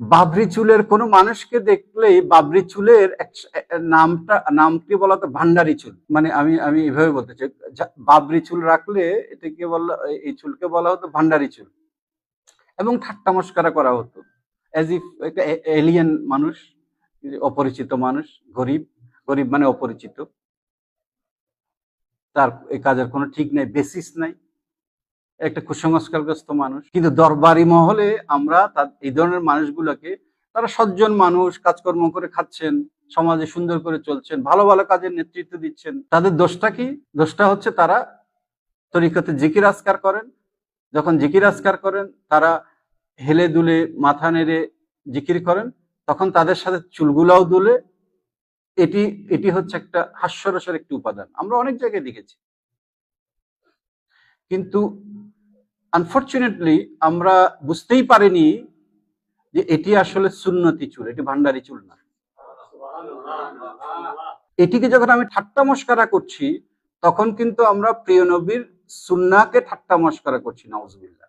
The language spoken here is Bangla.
বাবরি চুলের কোন মানুষকে দেখলেই বাবরি চুলের নামটা, নামটি বলা তো ভান্ডারি চুল। মানে আমি আমি এভাবে বলতে চাই বাবরি চুল রাখলে এটাকে বলা এই চুলকে বলা হতো ভান্ডারি চুল। এবং ঠাট্টা মস্করা করা হতো। অ্যাজ ইফ একটা এলিয়েন মানুষ, অপরিচিত মানুষ, গরিব গরিব মানে অপরিচিত। তার এই কাজের কোনো ঠিক নাই বেসিস নাই। একটা কুসংস্কারগ্রস্ত মানুষ। কিন্তু দরবারি মহলে আমরা এই ধরনের মানুষগুলোকে, তারা সজ্জন মানুষ, কাজকর্ম করে খাচ্ছেন, সমাজে সুন্দর করে চলছেন, ভালো ভালো কাজের নেতৃত্ব দিচ্ছেন। তাদের দোষটা কি? দোষটা হচ্ছে তারা তরিকতে জিকির আজকার করেন। যখন জিকির আজকার করেন, তারা হেলে দুলে, মাথা নেড়ে জিকির করেন। তখন তাদের সাথে চুলগুলাও দুলে। এটি এটি হচ্ছে একটা হাস্যরসের একটি উপাদান। আমরা অনেক জায়গায় দেখেছি। কিন্তু আনফর্চুনেটলি আমরা বুঝতেই পারিনি যে এটি আসলে সুন্নতি চুল, এটি ভান্ডারি চুল না। এটিকে যখন আমি ঠাট্টা মস্কারা করছি, তখন কিন্তু আমরা প্রিয় নবীর সুন্নাকে ঠাট্টা মস্কারা করছি নওয়াজবিল্লাহ